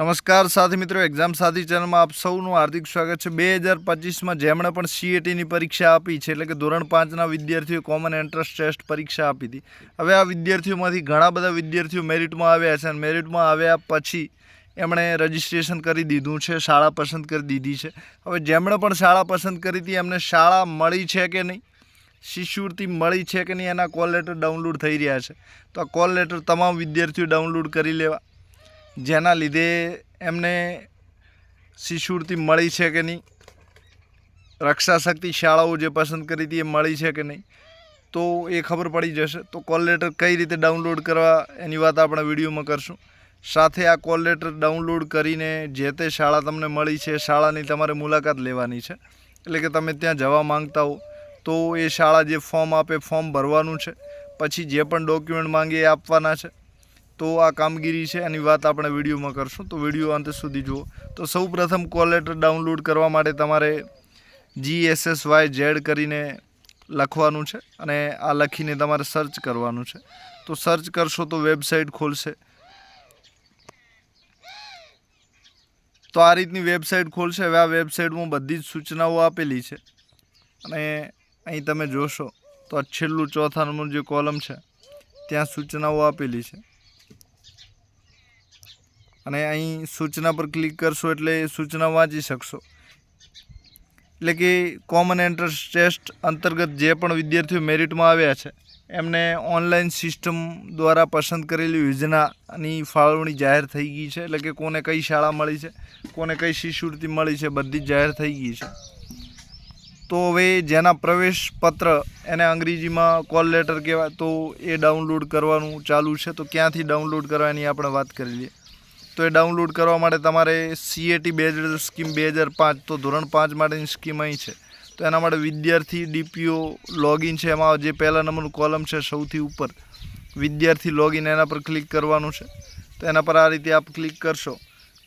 નમસ્કાર સાથી મિત્રો એક્ઝામ સાથી ચેનલમાં આપ સૌનું હાર્દિક સ્વાગત છે. બે હજાર પચીસમાં જેમણે પણ સીએટીની પરીક્ષા આપી છે, એટલે કે ધોરણ પાંચના વિદ્યાર્થીઓ કોમન એન્ટ્રન્સ ટેસ્ટ પરીક્ષા આપી હતી. હવે આ વિદ્યાર્થીઓમાંથી ઘણા બધા વિદ્યાર્થીઓ મેરિટમાં આવ્યા છે અને મેરિટમાં આવ્યા પછી એમણે રજિસ્ટ્રેશન કરી દીધું છે, શાળા પસંદ કરી દીધી છે. હવે જેમણે પણ શાળા પસંદ કરી હતી, એમને શાળા મળી છે કે નહીં? શિષ્યવૃત્તિ મળી છે કે નહીં? એના કોલ લેટર ડાઉનલોડ થઈ રહ્યા છે. તો આ કોલ લેટર તમામ વિદ્યાર્થીઓ ડાઉનલોડ કરી લેવા. જેના લીધે એમને શિષ્યવૃત્તિ મળી છે કે નહીં? રક્ષા શક્તિ શાળાઓ જે પસંદ કરી હતી એ મળી છે કે નહીં? તો એ ખબર પડી જશે. તો કોલ લેટર કઈ રીતે ડાઉનલોડ કરવા એની વાત આપણે વિડીયોમાં કરશું. સાથે આ કોલ લેટર ડાઉનલોડ કરીને જે તે શાળા તમને મળી છે શાળાની તમારે મુલાકાત લેવાની છે. એટલે કે તમે ત્યાં જવા માંગતા હો, તો એ શાળા જે ફોર્મ આપે ફોર્મ ભરવાનું છે. પછી જે પણ ડોક્યુમેન્ટ માંગે એ આપવાના છે. તો આ કામગીરી છે, એની વાત આપણે વિડીયોમાં કરશું. તો વીડિયો અંત સુધી જુઓ. તો સૌ પ્રથમ કોલ લેટર ડાઉનલોડ કરવા માટે તમારે G S S Y Z કરીને લખવાનું છે અને આ લખીને તમારે સર્ચ કરવાનું છે. તો સર્ચ કરશો તો વેબસાઇટ ખોલશે. તો આ રીતની વેબસાઇટ ખોલશે. હવે આ વેબસાઇટમાં બધી જ સૂચનાઓ આપેલી છે. અને અહીં તમે જોશો તો આ છેલ્લું ચોથા નંબર જે કોલમ છે, ત્યાં સૂચનાઓ આપેલી છે. અને અહીં સૂચના પર ક્લિક કરશો એટલે સૂચના વાંચી શકશો. એટલે કે કોમન એન્ટ્રન્સ ટેસ્ટ અંતર્ગત જે પણ વિદ્યાર્થીઓ મેરિટમાં આવ્યા છે, એમને ઓનલાઈન સિસ્ટમ દ્વારા પસંદ કરેલી યોજનાની ફાળવણી જાહેર થઈ ગઈ છે. એટલે કે કોને કઈ શાળા મળી છે, કોને કઈ શિષ્યવૃત્તિ મળી છે, બધી જાહેર થઈ ગઈ છે. તો હવે જેના પ્રવેશ પત્ર એને અંગ્રેજીમાં કોલ લેટર કહેવાય, તો એ ડાઉનલોડ કરવાનું ચાલુ છે. તો ક્યાંથી ડાઉનલોડ કરવાની આપણે વાત કરી લઈએ. તો એ ડાઉનલોડ કરવા માટે તમારે સીએટી બે હજાર સ્કીમ બે હજાર પાંચ, તો ધોરણ પાંચ માટેની સ્કીમ અહીં છે. તો એના માટે વિદ્યાર્થી ડીપીઓ લોગિન છે એમાં જે પહેલા નંબરનું કોલમ છે સૌથી ઉપર. વિદ્યાર્થી લોગિન એના પર ક્લિક કરવાનું છે. તો એના પર આ રીતે આપ ક્લિક કરશો,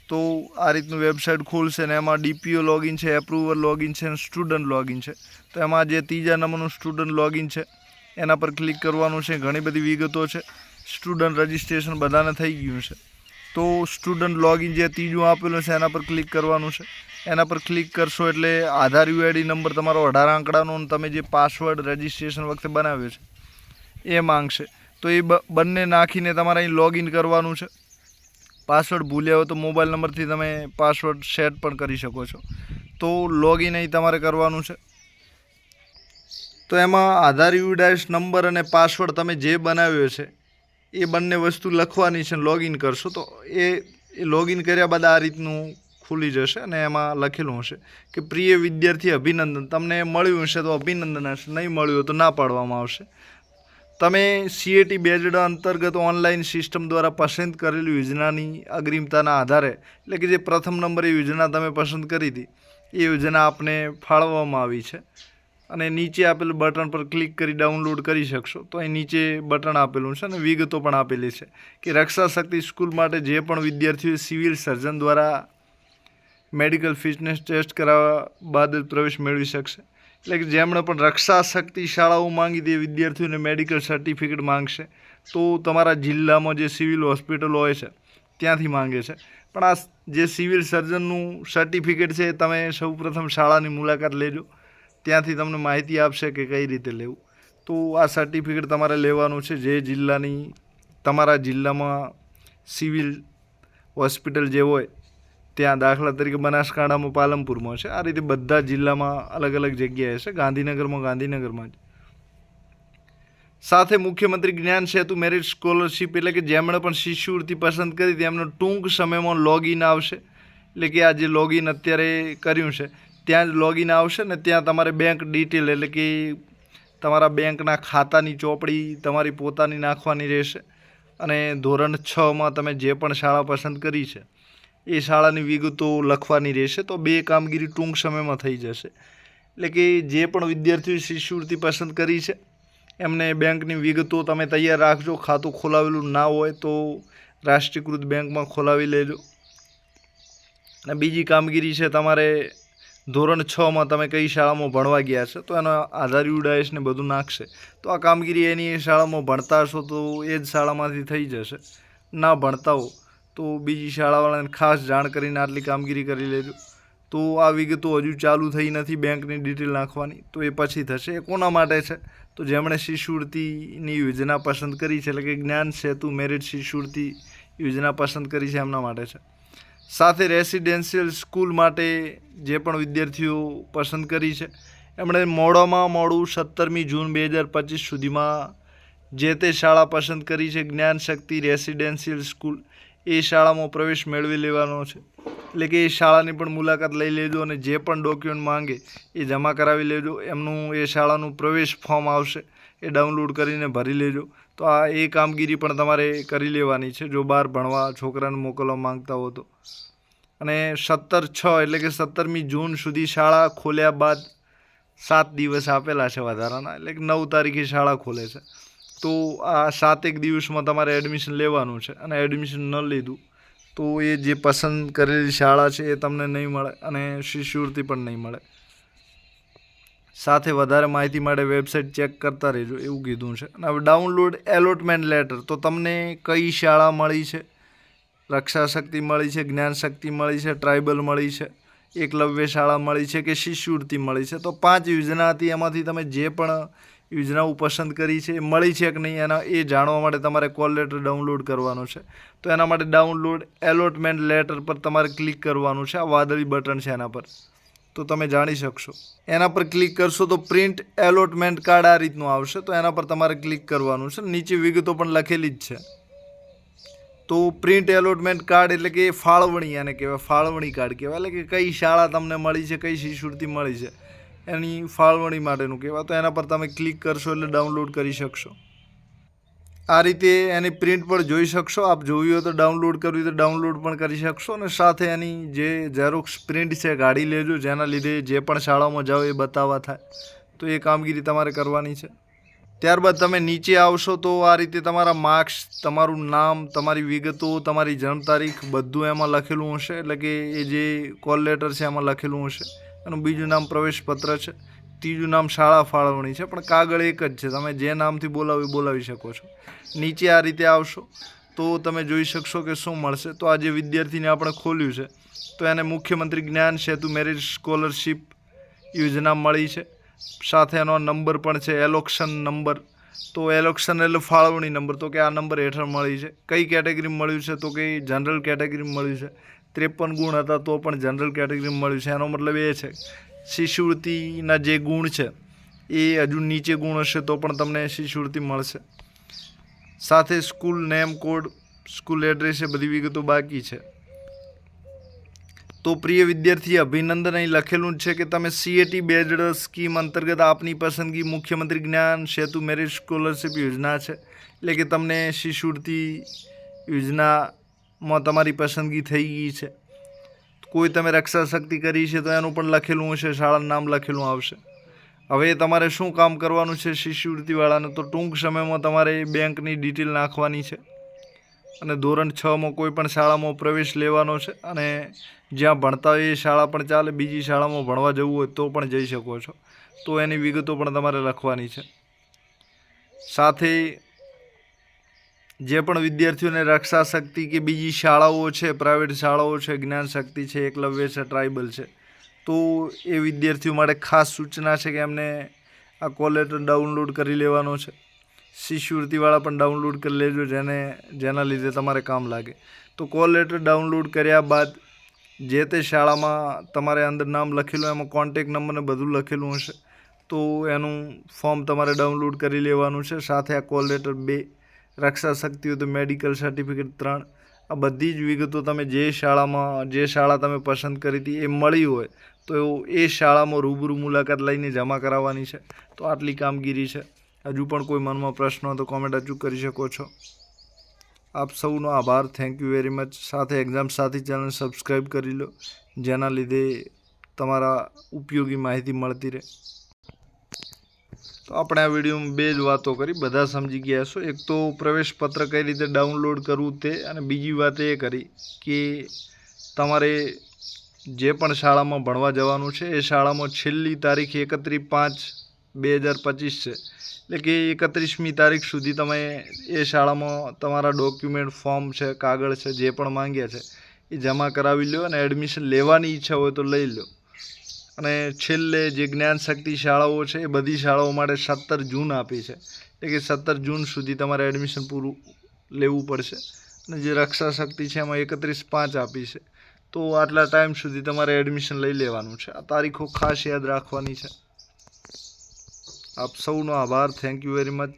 તો આ રીતનું વેબસાઇટ ખોલશે ને એમાં ડીપીઓ લોગિન છે એપ્રુવર લોગિન છે અને સ્ટુડન્ટ લોગિન છે. તો એમાં જે ત્રીજા નંબરનું સ્ટુડન્ટ લોગિન છે, એના પર ક્લિક કરવાનું છે. ઘણી બધી વિગતો છે. સ્ટુડન્ટ રજિસ્ટ્રેશન બધાને થઈ ગયું છે. તો સ્ટુડન્ટ લોગિન જે ત્રીજું આપેલું છે, એના પર ક્લિક કરવાનું છે. એના પર ક્લિક કરશો એટલે આધાર યુઆઈડી નંબર તમારો અઢાર આંકડાનો તમે જે પાસવર્ડ રજિસ્ટ્રેશન વખતે બનાવ્યો છે, એ માંગશે. તો એ બંને નાખીને તમારે અહીં લોગિન કરવાનું છે. પાસવર્ડ ભૂલ્યા હોય તો મોબાઈલ નંબરથી તમે પાસવર્ડ સેટ પણ કરી શકો છો. તો લોગિન અહીં તમારે કરવાનું છે. તો એમાં આધાર યુડાઇસ નંબર અને પાસવર્ડ તમે જે બનાવ્યો છે એ બંને વસ્તુ લખવાની છે લોગિન કરશો, તો એ એ લોગિન કર્યા બાદ આ રીતનું ખુલી જશે અને એમાં લખેલું હશે કે, પ્રિય વિદ્યાર્થી, અભિનંદન. તમને મળ્યું હશે તો અભિનંદન હશે. નહીં મળ્યું તો ના પાડવામાં આવશે. તમે સીએટી બેજડ અંતર્ગત ઓનલાઈન સિસ્ટમ દ્વારા પસંદ કરેલી યોજનાની અગ્રિમતાના આધારે, એટલે કે જે પ્રથમ નંબરે યોજના તમે પસંદ કરી હતી, એ યોજના આપને ફાળવવામાં આવી છે. અને નીચે આપેલું બટન પર ક્લિક કરી ડાઉનલોડ કરી શકશો. તો અહીં નીચે બટન આપેલું છે અને વિગતો પણ આપેલી છે કે રક્ષા શક્તિ સ્કૂલ માટે જે પણ વિદ્યાર્થીઓ સિવિલ સર્જન દ્વારા મેડિકલ ફિટનેસ ટેસ્ટ કરાવવા બાદ પ્રવેશ મેળવી શકશે. એટલે કે જેમણે પણ રક્ષા શક્તિ શાળાઓ માંગી તે વિદ્યાર્થીઓને મેડિકલ સર્ટિફિકેટ માંગશે, તો તમારા જિલ્લામાં જે સિવિલ હોસ્પિટલો હોય છે, ત્યાંથી માંગે છે. પણ આ જે સિવિલ સર્જનનું સર્ટિફિકેટ છે, તમે સૌપ્રથમ શાળાની મુલાકાત લેજો. ત્યાંથી તમને માહિતી આપશે કે કઈ રીતે લેવું. તો આ સર્ટિફિકેટ તમારે લેવાનું છે જે જિલ્લાની, તમારા જિલ્લામાં સિવિલ હોસ્પિટલ જે હોય, ત્યાં દાખલા તરીકે બનાસકાંઠામાં પાલનપુરમાં છે. આ રીતે બધા જિલ્લામાં અલગ અલગ જગ્યાએ છે. ગાંધીનગરમાં ગાંધીનગરમાં જ. સાથે મુખ્યમંત્રી જ્ઞાન સેતુ મેરિટ સ્કોલરશિપ એટલે કે જેમણે પણ શિષ્યવૃત્તિ પસંદ કરી તેમનો ટૂંક સમયમાં લોગિન આવશે. એટલે કે આ જે લોગિન અત્યારે કર્યું છે ત્યાં જ લોગિન આવશે ને ત્યાં તમારે બેંક ડિટેલ એટલે કે તમારા બેંકના ખાતાની ચોપડી તમારી પોતાની નાખવાની રહેશે. અને ધોરણ છમાં તમે જે પણ શાળા પસંદ કરી છે, એ શાળાની વિગતો લખવાની રહેશે. તો બે કામગીરી ટૂંક સમયમાં થઈ જશે. એટલે કે જે પણ વિદ્યાર્થીઓ શિષ્યવૃત્તિ પસંદ કરી છે, એમને બેંકની વિગતો તમે તૈયાર રાખજો. ખાતું ખોલાવેલું ના હોય તો રાષ્ટ્રીયકૃત બેંકમાં ખોલાવી લેજો. અને બીજી કામગીરી છે તમારે ધોરણ છમાં તમે કઈ શાળામાં ભણવા ગયા છે, તો એનો આધાર યુડાઈસ ને બધું નાખશે. તો આ કામગીરી એની શાળામાં ભણતા હશો તો એ જ શાળામાંથી થઈ જશે. ના ભણતા હો, તો બીજી શાળાવાળાને ખાસ જાણ કરીને આટલી કામગીરી કરી લેજો. તો આ વિગતો હજુ ચાલુ થઈ નથી બેંકની ડિટેલ નાખવાની, તો એ પછી થશે. એ કોના માટે છે? તો જેમણે શિષ્યવૃત્તિની યોજના પસંદ કરી છે, એટલે કે જ્ઞાન સેતુ મેરિટ શિષ્યવૃત્તિ યોજના પસંદ કરી છે, એમના માટે છે. સાથે રેસિડેન્શિયલ સ્કૂલ માટે જે પણ વિદ્યાર્થીઓ પસંદ કરી છે, એમણે મોડામાં મોડું સત્તરમી જૂન બે હજાર પચીસ સુધીમાં જે તે શાળા પસંદ કરી છે, જ્ઞાન શક્તિ રેસિડેન્શિયલ સ્કૂલ, એ શાળામાં પ્રવેશ મેળવી લેવાનો છે. એટલે કે એ શાળાની પણ મુલાકાત લઈ લેજો અને જે પણ ડોક્યુમેન્ટ માંગે એ જમા કરાવી લેજો. એમનું, એ શાળાનું પ્રવેશ ફોર્મ આવશે. એ ડાઉનલોડ કરીને ભરી લેજો. તો આ એ કામગીરી પણ તમારે કરી લેવાની છે, જો બહાર ભણવા છોકરાને મોકલવા માંગતા હો તો. અને સત્તર છ એટલે કે સત્તરમી જૂન સુધી શાળા ખોલ્યા બાદ સાત દિવસ આપેલા છે વધારાના, એટલે કે નવ તારીખે શાળા ખોલે છે. તો આ સાતેક દિવસમાં તમારે એડમિશન લેવાનું છે અને એડમિશન ન લીધું તો એ જે પસંદ કરેલી શાળા છે એ તમને નહીં મળે અને શિષ્યવૃત્તિ પણ નહીં મળે. સાથે વધારે માહિતી માટે વેબસાઇટ ચેક કરતા રહેજો, એવું કીધું છે. અને હવે ડાઉનલોડ એલોટમેન્ટ લેટર તો તમને કઈ શાળા મળી છે? રક્ષા શક્તિ મળી છે જ્ઞાન શક્તિ મળી છે ટ્રાઇબલ મળી છે, એકલવ્ય શાળા મળી છે કે શિષ્યવૃત્તિ મળી છે? તો પાંચ યોજના હતી, એમાંથી તમે જે પણ યોજનાઓ પસંદ કરી છે, એ મળી છે કે નહીં, એના એ જાણવા માટે તમારે કોલ લેટર ડાઉનલોડ કરવાનો છે. તો એના માટે ડાઉનલોડ એલોટમેન્ટ લેટર પર તમારે ક્લિક કરવાનું છે. આ વાદળી બટન છે એના પર. તો તમે જાણી શકશો. એના પર ક્લિક કરશો તો પ્રિન્ટ એલોટમેન્ટ કાર્ડ આ રીતનું આવશે. તો એના પર તમારે ક્લિક કરવાનું છે. નીચે વિગતો પણ લખેલી જ છે. તો પ્રિન્ટ એલોટમેન્ટ કાર્ડ એટલે કે ફાળવણી આને કહેવાય. ફાળવણી કાર્ડ કહેવાય. એટલે કે કઈ શાળા તમને મળી છે, કઈ શિષ્યવૃત્તિ મળી છે. એની ફાળવણી માટેનું કહેવાય. તો એના પર તમે ક્લિક કરશો એટલે ડાઉનલોડ કરી શકશો. આ રીતે એની પ્રિન્ટ પણ જોઈ શકશો. આપ જોવી હોય તો ડાઉનલોડ કરવી તો ડાઉનલોડ પણ કરી શકશો અને સાથે એની જે ઝેરોક્સ પ્રિન્ટ છે કાઢી લેજો, જેના લીધે જે પણ શાળામાં જાઓ એ બતાવવા થાય. તો એ કામગીરી તમારે કરવાની છે. ત્યારબાદ તમે નીચે આવશો તો આ રીતે તમારા માર્ક્સ તમારું નામ, તમારી વિગતો, તમારી જન્મ તારીખ બધું એમાં લખેલું હશે. એટલે કે એ જે કોલ લેટર છે એમાં લખેલું હશે. એનું બીજું નામ પ્રવેશપત્ર છે. ત્રીજું નામ શાળા ફાળવણી છે, પણ કાગળ એક જ છે. તમે જે નામથી બોલાવી બોલાવી શકો છો. નીચે આ રીતે આવશો, તો તમે જોઈ શકશો કે શું મળશે. તો આ જે વિદ્યાર્થીને આપણે ખોલ્યું છે, તો એને મુખ્યમંત્રી જ્ઞાન સેતુ મેરિટ સ્કોલરશીપ યોજના મળી છે. સાથે એનો નંબર પણ છે, એલોક્શન નંબર. તો એલોક્શન એટલે ફાળવણી નંબર. તો કે આ નંબર હેઠળ મળી છે. કઈ કેટેગરી મળ્યું છે? તો કે જનરલ કેટેગરી મળ્યું છે. ત્રેપન ગુણ હતા તો પણ જનરલ કેટેગરી મળ્યું છે. એનો મતલબ એ છે શિષ્યવૃત્તિના જે ગુણ છે, એ હજુ નીચે ગુણ હશે તો પણ તમને શિષ્યવૃત્તિ મળશે. સાથે school name code, school address એ બધી વિગતો બાકી છે. તો પ્રિય વિદ્યાર્થી, અભિનંદન. અહીં લખેલું છે કે તમે સીએટી બેઝડ સ્કીમ અંતર્ગત આપની પસંદગી મુખ્યમંત્રી જ્ઞાન સેતુ મેરિટ સ્કોલરશિપ યોજના છે. એટલે કે તમને શિષ્યવૃત્તિ યોજનામાં તમારી પસંદગી થઈ ગઈ છે. કોઈ તમે રક્ષા શક્તિ કરી છે તો એનું પણ લખેલું હશે, શાળાનું નામ લખેલું આવશે. હવે તમારે શું કામ કરવાનું છે શિષ્યવૃત્તિવાળાને? તો ટૂંક સમયમાં તમારે બેંકની ડિટેલ નાખવાની છે. અને ધોરણ છમાં કોઈ પણ શાળામાં પ્રવેશ લેવાનો છે અને જ્યાં ભણતા હોય એ શાળા પણ ચાલે, બીજી શાળામાં ભણવા જવું હોય તો પણ જઈ શકો છો. તો એની વિગતો પણ તમારે લખવાની છે. સાથે જે પણ વિદ્યાર્થીઓને રક્ષા શક્તિ કે બીજી શાળાઓ છે પ્રાઇવેટ શાળાઓ છે, જ્ઞાન શક્તિ છે એકલવ્ય છે ટ્રાઇબલ છે, તો એ વિદ્યાર્થીઓ માટે ખાસ સૂચના છે કે એમને આ કોલ લેટર ડાઉનલોડ કરી લેવાનો છે. શિષ્યવૃત્તિવાળા પણ ડાઉનલોડ કરી લેજો જેને, જેના લીધે તમારે કામ લાગે. તો કોલ લેટર ડાઉનલોડ કર્યા બાદ જે તે શાળામાં તમારે અંદર નામ લખેલું, એમાં કોન્ટેક નંબર ને બધું લખેલું હશે, તો એનું ફોર્મ તમારે ડાઉનલોડ કરી લેવાનું છે. સાથે આ કોલ લેટર બે રક્ષા શક્તિ તો મેડિકલ સર્ટિફિકેટ ત્રણ. આ બધી જ વિગતો તમે જે શાળામાં, જે શાળા તમે પસંદ કરી હતી એ મળી હોય, તો એ શાળામાં રૂબરૂ મુલાકાત લઈને જમા કરાવવાની છે. તો આટલી કામગીરી છે. હજુ પણ કોઈ મનમાં પ્રશ્ન હોય તો કોમેન્ટ અચૂક કરી શકો છો. આપ સૌનો આભાર. થેન્ક યુ વેરી મચ સાથે એક્ઝામ સાથી ચેનલ સબસ્ક્રાઈબ કરી લો. જેના લીધે તમારા ઉપયોગી માહિતી મળતી રહે. તો આપણે આ વિડીયોમાં બે જ વાતો કરી. બધા સમજી ગયા છો એક તો પ્રવેશપત્ર કઈ રીતે ડાઉનલોડ કરવું તે અને બીજી વાત એ કરી કે તમારે જે પણ શાળામાં ભણવા જવાનું છે એ શાળામાં છેલ્લી તારીખ એકત્રીસ પાંચ બે હજાર પચીસ છે. એટલે કે એકત્રીસમી તારીખ સુધી તમે એ શાળામાં તમારા ડોક્યુમેન્ટ ફોર્મ છે, કાગળ છે, જે પણ માંગ્યા છે એ જમા કરાવી લો અને એડમિશન લેવાની ઈચ્છા હોય તો લઈ લો અને છેલ્લે જે જ્ઞાન શક્તિ શાળાઓ છે, એ બધી શાળાઓ માટે સત્તર જૂન આપી છે. એટલે કે સત્તર જૂન સુધી તમારે એડમિશન પૂરું લેવું પડશે. અને જે રક્ષા શક્તિ છે, એમાં એકત્રીસ પાંચ આપી છે. તો આટલા ટાઈમ સુધી તમારે એડમિશન લઈ લેવાનું છે. આ તારીખો ખાસ યાદ રાખવાની છે. આપ સૌનો આભાર. Thank you very much